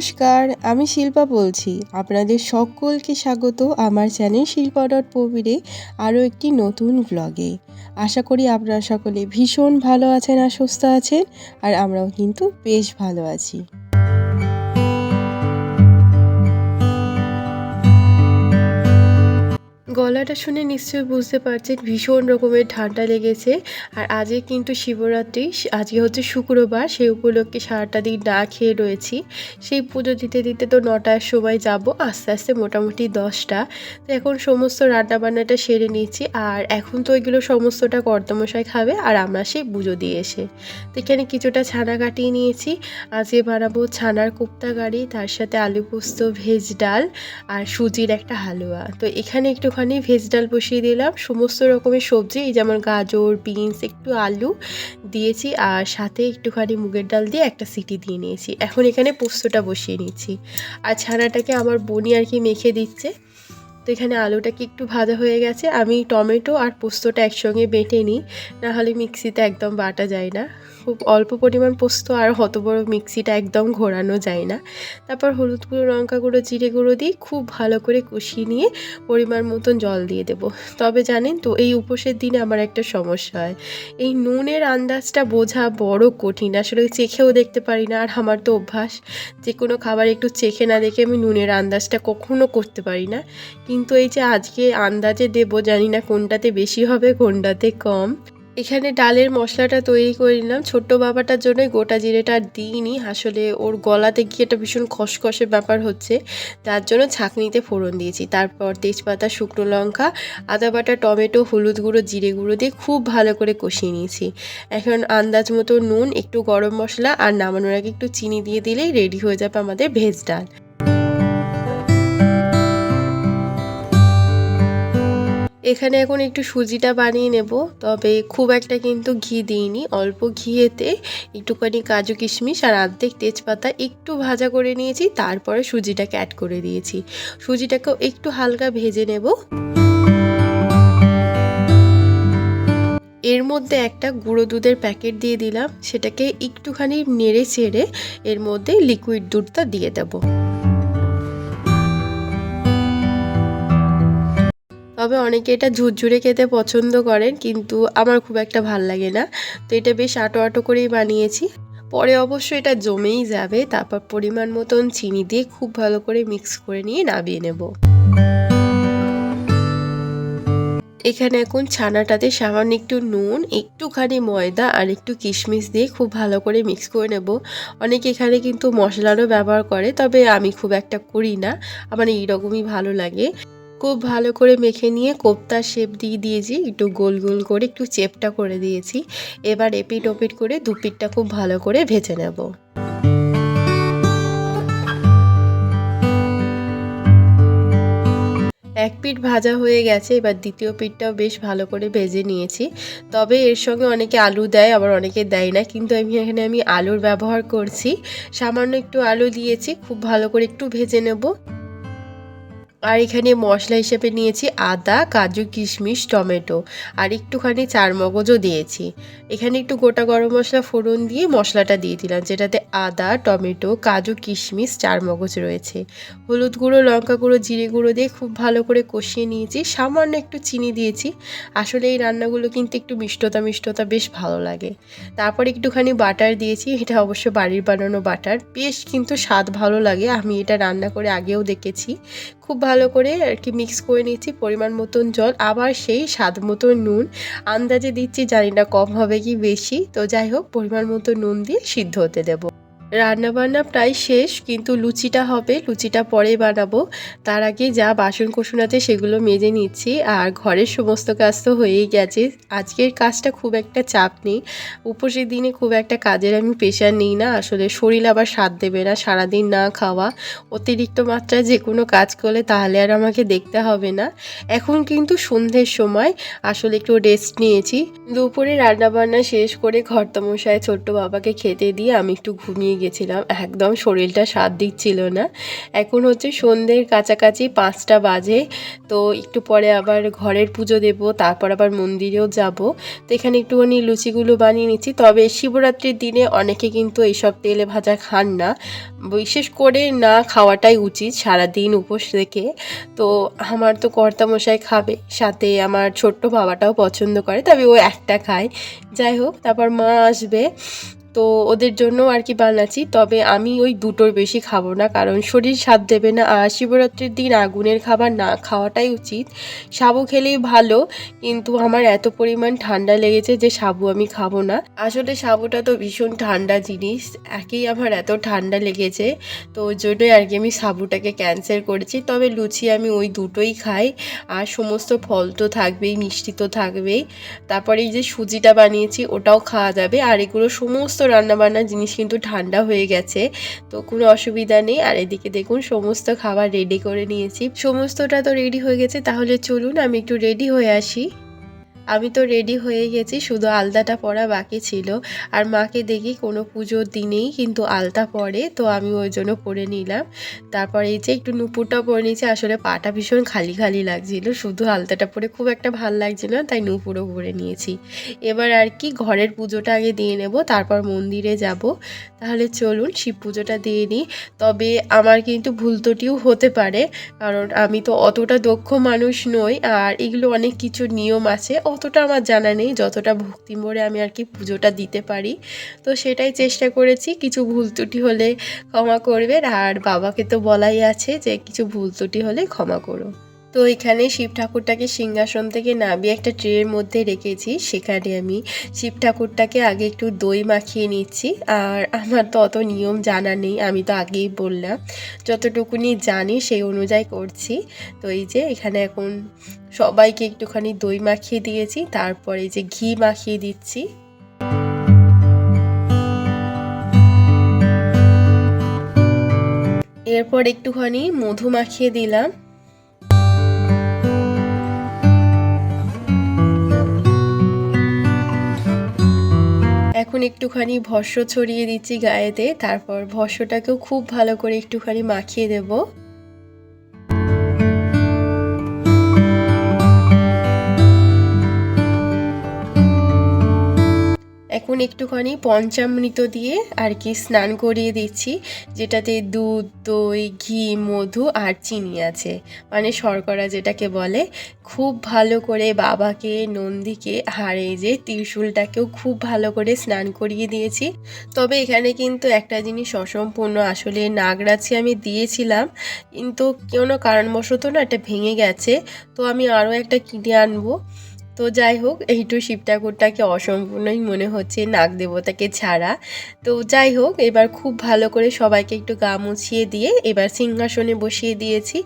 নমস্কার, আমি শিল্পা বলছি। আপনাদের সকলকে স্বাগত আমার চ্যানেল শিল্পা ডট প্রবীরে আরও একটি নতুন ব্লগে আশা করি আপনারা সকলে ভীষণ ভালো আছেন আর সুস্থ আছেন, আর আমরাও কিন্তু বেশ ভালো আছি। গলাটা শুনে নিশ্চয়ই বুঝতে পারছেন, ভীষণ রকমের ঠান্ডা লেগেছে। আর আজকে কিন্তু শিবরাত্রি আজকে হচ্ছে শুক্রবার, সেই উপলক্ষে সারাটা দিন না খেয়ে রয়েছি। সেই পুজো দিতে দিতে তো নটার সময় যাব, আস্তে আস্তে মোটামুটি দশটা। তো এখন সমস্ত রান্নাবান্নাটা সেরে নিয়েছি আর এখন তো ওইগুলো সমস্তটা কর্তমশাই খাবে আর আমরা সেই পুজো দিয়ে এসে। তো এখানে কিছুটা ছানা কাটিয়ে নিয়েছি। আজকে বানাবো ছানার কোপ্তা গাড়ি তার সাথে আলু পোস্ত, ভেজ ডাল আর সুজির একটা হালুয়া। তো এখানে একটুখানি ভেজ ডাল বসিয়ে দিলাম। সমস্ত রকমের সবজি, এই যেমন গাজর বিনস একটু আলু দিয়েছি আর সাথে একটুখানি মুগের ডাল দিয়ে একটা সিটি দিয়ে নিয়েছি। এখন এখানে পোস্তটা বসিয়ে নিচ্ছি। আর ছানাটাকে আমার বনি আর কি মেখে দিচ্ছে। তো এখানে আলুটাকে একটু ভাজা হয়ে গেছে। আমি টমেটো আর পোস্তটা একসঙ্গে বেটে নিই, নাহলে মিক্সিতে একদম বাটা যায় না। খুব অল্প পরিমাণ পোস্ত আর অত বড় মিক্সিটা একদম ঘোরানো যায় না। তারপর হলুদ গুঁড়ো, লঙ্কা গুঁড়ো, জিরে গুঁড়ো দিয়ে খুব ভালো করে কষিয়ে নিয়ে পরিমাণ মতন জল দিয়ে দেবো। তবে জানেন তো, এই উপোসের দিনে আমার একটা সমস্যা হয়। এই নুনের আন্দাজটা বোঝা বড় কঠিন। আসলে চেখেও দেখতে পারি না, আর আমার তো অভ্যাস যে কোনো খাবার একটু চেখে না দেখে আমি নুনের আন্দাজটা কখনো করতে পারি না। কিন্তু এই যে আজকে আন্দাজে দেবো, জানি না কোনটাতে বেশি হবে, কোনটাতে কম। এখানে ডালের মশলাটা তৈরি করে নিলাম। ছোট্ট বাবাটার জন্য গোটা জিরেটা আর দিইনি। আসলে ওর গলাতে গিয়ে একটা ভীষণ খসখসে ব্যাপার হচ্ছে, তার জন্য ছাঁকনিতে ফোড়ন দিয়েছি। তারপর তেজপাতা, শুকনো লঙ্কা, আদা বাটা, টমেটো, হলুদ গুঁড়ো, জিরে গুঁড়ো দিয়ে খুব ভালো করে কষিয়ে নিয়েছি। এখন আন্দাজ মতো নুন, একটু গরম মশলা আর নামানোর আগে একটু চিনি দিয়ে দিলেই রেডি হয়ে যাবে আমাদের ভেজ ডাল। এখানে এখন একটু সুজিটা বানিয়ে নেব, তবে খুব একটা কিন্তু ঘি দিইনি। অল্প ঘিয়েতে একটুখানি কাজু কিশমিশ আর আর্ধেক তেজপাতা একটু ভাজা করে নিয়েছি, তারপরে সুজিটাকে অ্যাড করে দিয়েছি। সুজিটাকেও একটু হালকা ভেজে নেব। এর মধ্যে একটা গুঁড়ো দুধের প্যাকেট দিয়ে দিলাম, সেটাকে একটুখানি নেড়ে চেড়ে এর মধ্যে লিকুইড দুধটা দিয়ে দেবো। তবে অনেকে এটা ঝুরঝুরে খেতে পছন্দ করেন, কিন্তু আমার খুব একটা ভালো লাগে না। তো এটা বেশ আটো আটো করেই বানিয়েছি। পরে অবশ্য এটা জমেই যাবে, তারপর পরিমাণ মতন চিনি দিয়ে খুব ভালো করে মিক্স করে নিয়ে নামিয়ে নেব। এখানে এখন ছানাটাতে সামান্য একটু নুন, একটুখানি ময়দা আর একটু কিশমিশ দিয়ে খুব ভালো করে মিক্স করে নেব। অনেকে এখানে কিন্তু মশলারও ব্যবহার করে, তবে আমি খুব একটা করি না। আমার এইরকমই ভালো লাগে। খুব ভালো করে মেখে নিয়ে কোপ্তার শেপ দিয়ে দিয়েছি, একটু গোল গোল করে একটু চেপটা করে দিয়েছি। এবার এপিট ওপিট করে দুপিটটা খুব ভালো করে ভেজে নেব। এক পিঠ ভাজা হয়ে গেছে, এবার দ্বিতীয় পিঠটাও বেশ ভালো করে ভেজে নিয়েছি। তবে এর সঙ্গে অনেকে আলু দেয়, আবার অনেকে দেয় না, কিন্তু আমি এখানে আমি আলুর ব্যবহার করছি। সামান্য একটু আলু দিয়েছি, খুব ভালো করে একটু ভেজে নেব। আর এখানে মশলা হিসেবে নিয়েছি আদা, কাজু, কিশমিশ, টমেটো। আর একটুখানি চার মগজও দিয়েছি। এখানে একটু গোটা গরম মশলা ফোড়ন দিয়ে মশলাটা দিয়ে দিলাম, যেটাতে আদা, টমেটো, কাজু, কিশমিশ চার মগজ রয়েছে। হলুদ গুঁড়ো, লঙ্কা গুঁড়ো, জিরে গুঁড়ো দিয়ে খুব ভালো করে কষিয়ে নিয়েছি। সামান্য একটু চিনি দিয়েছি। আসলে এই রান্নাগুলো কিন্তু একটু মিষ্টতা মিষ্টতা বেশ ভালো লাগে। তারপর একটুখানি বাটার দিয়েছি, এটা অবশ্য বাড়ির বানানো বাটার। বেশ কিন্তু স্বাদ ভালো লাগে, আমি এটা রান্না করে আগেও দেখেছি। খুব ভালো করে আর কি মিক্স করে নিচ্ছি পরিমাণ মতন জল, আবার সেই স্বাদ মতন নুন। আন্দাজে দিচ্ছি, জানি না কম হবে কি বেশি। তো যাই হোক, পরিমাণ মতো নুন দিয়ে সিদ্ধ হতে দেবো। রান্নাবান্না প্রায় শেষ, কিন্তু লুচিটা হবে, লুচিটা পরে বানাবো। তার আগে যা বাসন কোসন আছে সেগুলো মেজে নিচ্ছি, আর ঘরের সমস্ত কাজ তো হয়েই গেছে। আজকের কাজটা খুব একটা চাপ নেই। উপসের দিনে খুব একটা কাজের আমি প্রেশার নিই না, আসলে শরীর আবার সাথ দেবে না, সারাদিন না খাওয়া। অতিরিক্ত মাত্রায় যে কোনো কাজ করলে তাহলে আর আমাকে দেখতে হবে না। এখন কিন্তু সন্ধ্যের সময়, আসলে একটু রেস্ট নিয়েছি। দুপুরে রান্নাবান্না শেষ করে ঘরতমশায় ছোট্ট বাবাকে খেতে দিয়ে আমি একটু ঘুমিয়ে গেছিলাম একদম শরীরটা সাথ দিচ্ছিল না। এখন হচ্ছে সন্ধ্যের কাছাকাছি পাঁচটা বাজে, তো একটু পরে আবার ঘরের পুজো দেব, তারপর আবার মন্দিরেও যাব। তো এখানে একটুখানি লুচিগুলো বানিয়ে নিচ্ছি। তবে শিবরাত্রির দিনে অনেকে কিন্তু এইসব তেলে ভাজা খান না। বিশেষ করে না খাওয়াটাই উচিত সারাদিন উপোস রেখে। তো আমার তো কর্তামশাই খাবে, সাথে আমার ছোট্ট বাবাটাও পছন্দ করে, তবে ও একটা খায়। যাই হোক, তারপর মা আসবে। তো ওদের জন্য আর কি বানাচ্ছি। তবে আমি ওই দুটোর বেশি খাব না, কারণ শরীর স্বাদ দেবে না। আর শিবরাত্রির দিন আগুনের খাবার না খাওয়াটাই উচিত। সাবু খেলেই ভালো, কিন্তু আমার এত পরিমাণ ঠান্ডা লেগেছে যে সাবু আমি খাব না। আসলে সাবুটা তো ভীষণ ঠান্ডা জিনিস, একেই আমার এত ঠান্ডা লেগেছে। তো ওই জন্যই আর কি আমি সাবুটাকে ক্যান্সেল করেছি। তবে লুচি আমি ওই দুটোই খাই, আর সমস্ত ফল তো থাকবেই, মিষ্টি তো থাকবেই। তারপরে এই যে সুজিটা বানিয়েছি, ওটাও খাওয়া যাবে। আর এগুলো সমস্ত রান্নাবান্নার জিনিস কিন্তু ঠান্ডা হয়ে গেছে, তো কোনো অসুবিধা নেই। আর এদিকে দেখুন, সমস্ত খাবার রেডি করে নিয়েছি। সমস্তটা তো রেডি হয়ে গেছে, তাহলে চলুন আমি একটু রেডি হয়ে আসি। আমি তো রেডি হয়ে গেছি, শুধু আলতাটা পরা বাকি ছিল। আর মাকে দেখি কোনো পুজোর দিনেই কিন্তু আলতা পরে, তো আমি ওই জন্য পরে নিলাম। তারপর এই যে একটু নুপুরটা পরে নিয়েছি, আসলে পাটা ভীষণ খালি খালি লাগছিল, শুধু আলতাটা পরে খুব একটা ভালো লাগছিল না, তাই নুপুরও পরে নিয়েছি। এবার আর কি, ঘরের পুজোটা আগে দিয়ে নেব, তারপর মন্দিরে যাব। তাহলে চলুন, শিব পুজোটা দিয়ে নিই। তবে আমার কিন্তু ভুল ত্রুটিও হতে পারে, কারণ আমি তো অতটা দক্ষ মানুষ নই, আর এগুলো অনেক কিছু নিয়ম আছে অতটা আমার জানা নেই, যতটা ভক্তি ভরে আমি আর কি পুজোটা দিতে পারি, তো সেটাই চেষ্টা করেছি। কিছু ভুল ত্রুটি হলে ক্ষমা করবেন, আর বাবাকে তো বলাই আছে যে কিছু ভুল ত্রুটি হলে ক্ষমা করো। তো এখানে শিব ঠাকুরটাকে সিংহাসন থেকে নামিয়ে একটা ট্রের মধ্যে রেখেছি। সেখানে আমি শিব ঠাকুরটাকে আগে একটু দই মাখিয়ে নিচ্ছি। আর আমার তো অত নিয়ম জানা নেই, আমি তো আগেই বললাম। যতটুকুনি জানি সেই অনুযায়ী করছি। তো এই যে এখানে এখন সবাইকে একটুখানি দই মাখিয়ে দিয়েছি, তারপরে যে ঘি মাখিয়ে দিচ্ছি। এরপর একটুখানি মধু মাখিয়ে দিলাম। এখন একটুখানি ভস্য ছড়িয়ে দিচ্ছি গায়েতে তারপর ভস্যটাকেও খুব ভালো করে একটুখানি মাখিয়ে দেবো। একটুখানি পঞ্চামৃত দিয়ে আর কি স্নান করিয়ে দিচ্ছি, যেটাতে দুধ, দই, ঘি, মধু আর চিনি আছে। মানে শর্করা যেটাকে বলে। খুব ভালো করে বাবাকে, নন্দীকে এই যে ত্রিশূলটাকেও খুব ভালো করে স্নান করিয়ে দিয়েছি। তবে এখানে কিন্তু একটা জিনিস অসম্পূর্ণ, আসলে নাগরাছি আমি দিয়েছিলাম, কিন্তু কোনো কারণবশত না এটা ভেঙে গেছে। তো আমি আরও একটা কিনে আনব। তো যাই হোক এইটু শিব ঠাকুরটাকে অসম্পূর্ণই মনে হচ্ছে নাগ দেবতাকে ছাড়া। তো যাই হোক, এবার খুব ভালো করে সবাইকে একটু গা মুছিয়ে দিয়ে এবার সিংহাসনে বসিয়ে দিয়েছি।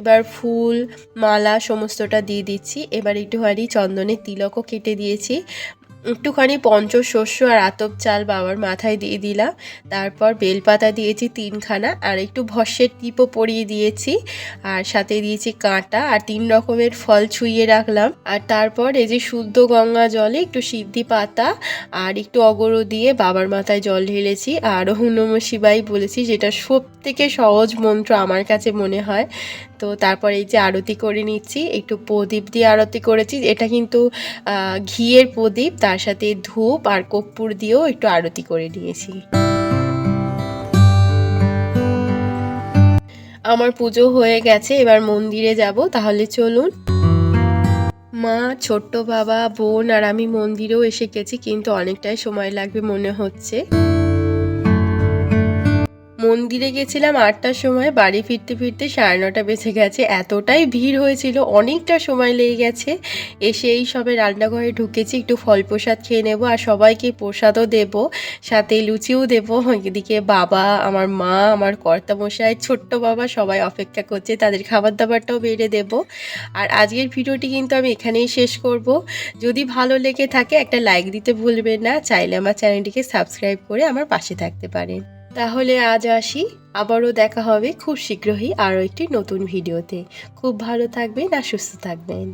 এবার ফুল, মালা সমস্তটা দিয়ে দিচ্ছি। এবার একটু হারি চন্দনের তিলকও কেটে দিয়েছি। একটুখানি পঞ্চশস্য আর আতপ চাল বাবার মাথায় দিয়ে দিলাম। তারপর বেলপাতা দিয়েছি তিনখানা আর একটু ভস্যের টিপও পরিয়ে দিয়েছি। আর সাথে দিয়েছি কাঁটা আর তিন রকমের ফল ছুঁয়ে রাখলাম। আর তারপর এই যে শুদ্ধ গঙ্গা জলে একটু সিদ্ধি পাতা আর একটু অগরো দিয়ে বাবার মাথায় জল ঢেলেছি। আর হুনম শিবাই বলেছি, যেটা সব থেকে সহজ মন্ত্র আমার কাছে মনে হয়। তো তারপর এই যে আরতি করে নিচ্ছি, একটু প্রদীপ দিয়ে আরতি করেছি, এটা কিন্তু ঘিয়ের প্রদীপ, তার সাথে ধূপ আর কর্পূর দিয়েও একটু আরতি করে নিয়েছি। আমার পুজো হয়ে গেছে, এবার মন্দিরে যাব, তাহলে চলুন। মা, ছোট্ট বাবা, বোন আর আমি মন্দিরেও এসে গেছি, কিন্তু অনেকটাই সময় লাগবে মনে হচ্ছে। মন্দিরে গেছিলাম আটটার সময়, বাড়ি ফিরতে ফিরতে সাড়ে নটা বেজে গেছে। এতটাই ভিড় হয়েছিল, অনেকটা সময় লেগে গেছে। এসে এই সবে রান্নাঘরে ঢুকেছি, একটু ফল প্রসাদ খেয়ে নেব আর সবাইকে প্রসাদও দেব, সাথে লুচিও দেবো। এদিকে বাবা, আমার মা, আমার কর্তামশাই, ছোট্ট বাবা সবাই অপেক্ষা করছে, তাদের খাবার দাবারটাও বেড়ে দেব। আর আজকের ভিডিওটি কিন্তু আমি এখানেই শেষ করব। যদি ভালো লেগে থাকে একটা লাইক দিতে ভুলবেন না, চাইলে আমার চ্যানেলটিকে সাবস্ক্রাইব করে আমার পাশে থাকতে পারেন। তাহলে আজ আসি। আবারও দেখা হবে খুব শীঘ্রই আরও একটি নতুন ভিডিওতে। খুব ভালো থাকবেন আর সুস্থ থাকবেন।